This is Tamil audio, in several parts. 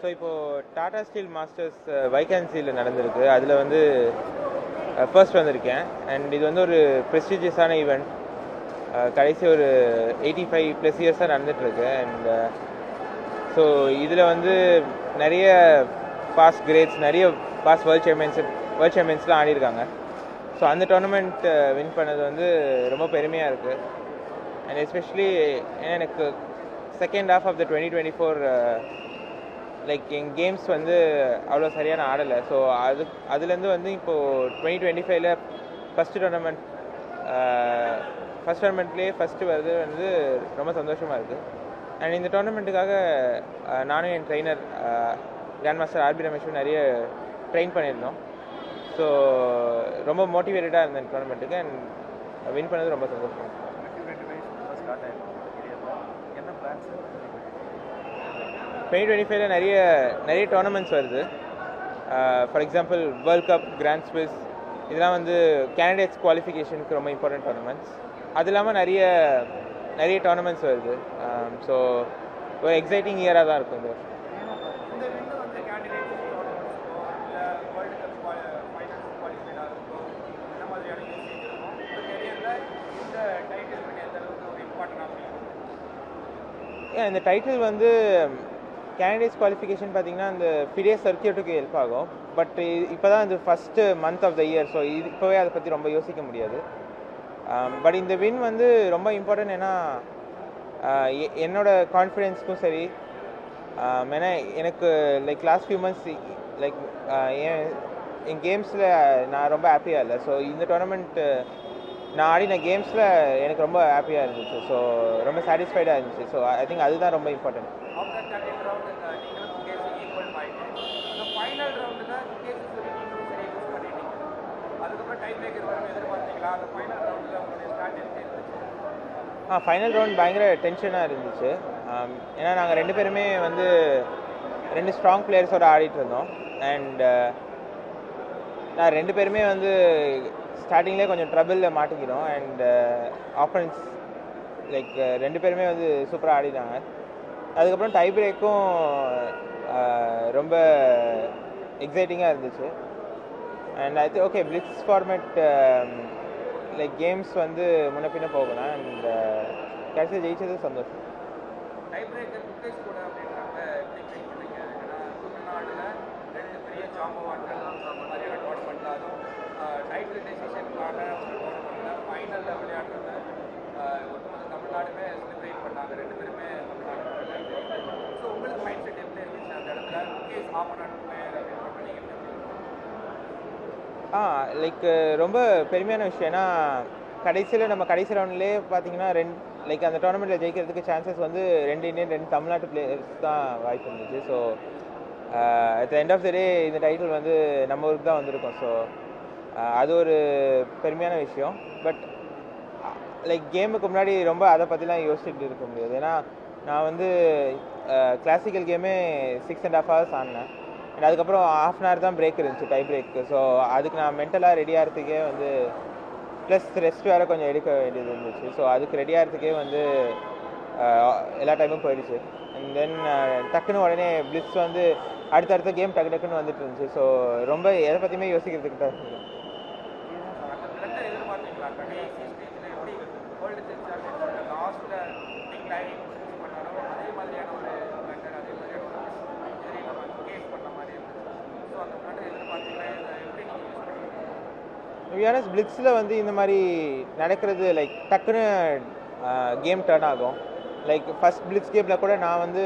ஸோ இப்போது டாடா ஸ்டீல் மாஸ்டர்ஸ் வைகான்சியில் நடந்திருக்கு. அதில் வந்து uh, ஃபர்ஸ்ட் வந்திருக்கேன். அண்ட் இது வந்து ஒரு ப்ரெஸ்டீஜியஸான ஈவெண்ட் uh, கடைசி ஒரு எயிட்டி ஃபைவ் ப்ளஸ் இயர்ஸாக நடந்துகிட்ருக்கு அண்ட் ஸோ இதில் வந்து நிறைய பாஸ் கிரேட்ஸ் நிறைய பாஸ் வேர்ல்ட் சாம்பியன்ஷிப் வேர்ல்ட் சாம்பியன்ஸ்லாம் ஆடிருக்காங்க ஸோ அந்த டோர்னமெண்ட் வின் uh, பண்ணது வந்து ரொம்ப பெருமையாக இருக்குது அண்ட் எஸ்பெஷலி எனக்கு second half of the twenty twenty four like N games வந்து அவ்வளோ சரியான ஆடலை. ஸோ அது அதுலேருந்து வந்து இப்போது டுவெண்ட்டி டுவெண்ட்டி ஃபைவ்ல ஃபஸ்ட்டு டோர்னமெண்ட் ஃபஸ்ட் டோர்னமெண்ட்லேயே ஃபஸ்ட்டு வருது வந்து ரொம்ப சந்தோஷமாக இருக்குது அண்ட் இந்த டோர்னமெண்ட்டுக்காக நானும் என் trainer grand master R B ரமேஷும் நிறைய ட்ரெயின் பண்ணியிருந்தோம். ஸோ ரொம்ப மோட்டிவேட்டடாக இருந்தேன் இந்த டோர்னமெண்ட்டுக்கு அண்ட் வின் பண்ணது ரொம்ப சந்தோஷம் டுவெண்ட்டி டுவெண்ட்டி ஃபைவ்ல நிறைய நிறைய டோர்னமெண்ட்ஸ் வருது. For example world cup grand Swiss இதெல்லாம் வந்து கேண்டிடேட்ஸ் குவாலிஃபிகேஷனுக்கு ரொம்ப இம்பார்ட்டன்ட் டோர்னமெண்ட்ஸ் அது இல்லாமல் நிறைய நிறைய டோர்னமெண்ட்ஸ் வருது. ஸோ ஒரு எக்ஸைட்டிங் இயராக தான் இருக்கும் இந்த இந்த டைட்டில் வந்து கேண்டிடேட்ஸ் குவாலிஃபிகேஷன் பார்த்தீங்கன்னா அந்த ஃபிடே சர்க்கியூட்டுக்கு ஹெல்ப் ஆகும். பட் இப்போ தான் இந்த first month of the year so இது இப்போவே அதை பற்றி ரொம்ப யோசிக்க முடியாது. பட் இந்த வின் வந்து ரொம்ப இம்பார்ட்டன்ட் ஏன்னா என்னோட கான்ஃபிடென்ஸ்க்கும் சரி ஏன்னா எனக்கு like last few months like என் என் கேம்ஸில் நான் ரொம்ப ஹாப்பியாக இல்லை. ஸோ இந்த டோர்னமெண்ட்டு நான் ஆடின கேம்ஸில் எனக்கு ரொம்ப ஹாப்பியாக இருந்துச்சு. ஸோ ரொம்ப சாட்டிஸ்ஃபைடாக இருந்துச்சு. ஸோ ஐ திங்க் அதுதான் ரொம்ப இம்பார்ட்டன்ட் ஆ ஃபைனல் ரவுண்ட் பயங்கர டென்ஷனாக இருந்துச்சு. ஏன்னா நாங்கள் ரெண்டு பேருமே வந்து ரெண்டு ஸ்ட்ராங் பிளேயர்ஸோடு ஆடிட்டு இருந்தோம். அண்ட் நான் ரெண்டு பேருமே வந்து ஸ்டார்டிங்லேயே கொஞ்சம் ட்ரபிளில் மாட்டிக்கிறோம் அண்ட் ஆப்பனன்ஸ் லைக் ரெண்டு பேருமே வந்து சூப்பராக ஆடினாங்க அதுக்கப்புறம் டை பிரேக்கும் ரொம்ப எக்ஸைட்டிங்காக இருந்துச்சு. And I think okay blitz format like games வந்து முன்ன பின்ன போகணும் அண்ட் uh, கடைசியில் ஜெயிச்சது சந்தோஷம். டை பிரேக்கர் கூட அப்படின்றாங்க எப்படி ஏன்னா பெரிய ஃபைனலில் தமிழ்நாடுமே செலிப்ரேட் பண்ணாங்க. ரெண்டு பேருமே தமிழ்நாடு ஸோ உங்களுக்கு மைண்ட் செட் எப்படி இருந்துச்சு அந்த இடத்துல? முகேஷ் ஆப்பனண்ட் பிளேயர் அப்படின்றப்ப நீங்கள் எப்படி ஆ லைக் ரொம்ப பெருமையான விஷயம். ஏன்னா கடைசியில் நம்ம கடைசி ரவுண்ட்லேயே பார்த்தீங்கன்னா ரெண்டு லைக் அந்த டோர்னமெண்ட்டில் ஜெயிக்கிறதுக்கு சான்சஸ் வந்து ரெண்டு இந்தியன் ரெண்டு தமிழ்நாட்டு பிளேயர்ஸ் தான் வாய்ப்பு இருந்துச்சு. So at end of the day இந்த டைட்டில் வந்து நம்ம ஊருக்கு தான் வந்திருக்கோம். ஸோ அது ஒரு பெருமையான விஷயம். பட் லைக் கேமுக்கு முன்னாடி ரொம்ப அதை பற்றிலாம் யோசிச்சுட்டு இருக்க முடியாது. ஏன்னா நான் வந்து கிளாசிக்கல் கேமே சிக்ஸ் அண்ட் ஹாஃப் ஹவர்ஸ் ஆடினேன். அண்ட் அதுக்கப்புறம் ஆஃப் அன் ஹவர் தான் பிரேக் இருந்துச்சு டை பிரேக் ஸோ அதுக்கு நான் மென்டலாக ரெடி ஆகிறதுக்கே வந்து ப்ளஸ் ரெஸ்ட் வேறு கொஞ்சம் எடுக்க வேண்டியது இருந்துச்சு. ஸோ அதுக்கு ரெடி ஆகிறதுக்கே வந்து எல்லா டைமும் போயிடுச்சு. அண்ட் தென் டக்குன்னு உடனே பிளிஸ் வந்து அடுத்தடுத்த கேம் டக்கு டக்குன்னு வந்துட்டு இருந்துச்சு. ஸோ ரொம்ப எதை பற்றியுமே யோசிக்கிறதுக்கு தான் இல்லை. அந்த பிளட்டை எதிர்பார்த்தீங்களா கடைசி ஸ்டேஜில் எப்படி வேர்ல்டு செஸ் சாம்பியன்ஸோட லாஸ்ட்டில் பிக் லைன் யூஸ் பண்ணாரோ அதே மாதிரியான ஒரு பிளட்டர் அதே மாதிரியான ஒரு இன்ஜுரி நம்ம கேஸ் பண்ண மாதிரி இருந்துச்சு ஸோ அந்த பிளட்டை எதிர்பார்த்தீங்களா இதை எப்படி நீங்கள் யூஸ் பண்ணீங்க வியானஸ் பிளிக்ஸில் வந்து இந்த மாதிரி நடக்கிறது லைக் டக்குன்னு கேம் டர்ன் ஆகும். லைக் ஃபர்ஸ்ட் பிளிக்ஸ் கேமில் கூட நான் வந்து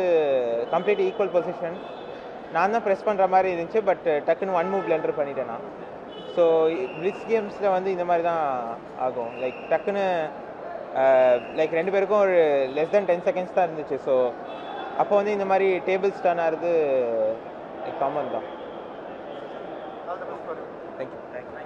கம்ப்ளீட் ஈக்குவல் பொசிஷன் நான் தான் ப்ரெஸ் பண்ணுற மாதிரி இருந்துச்சு பட் டக்குன்னு ஒன் மூவ் பிளண்டர் பண்ணிட்டேன் நான். ஸோ பிளிக்ஸ் கேம்ஸில் வந்து இந்த மாதிரி தான் ஆகும். லைக் டக்குன்னு லைக் ரெண்டு பேருக்கும் ஒரு லெஸ் தென் டென் செகண்ட்ஸ் தான் இருந்துச்சு. ஸோ அப்போ வந்து இந்த மாதிரி டேபிள்ஸ் டர்ன் ஆகிறது காமன் தான். Thank you thank you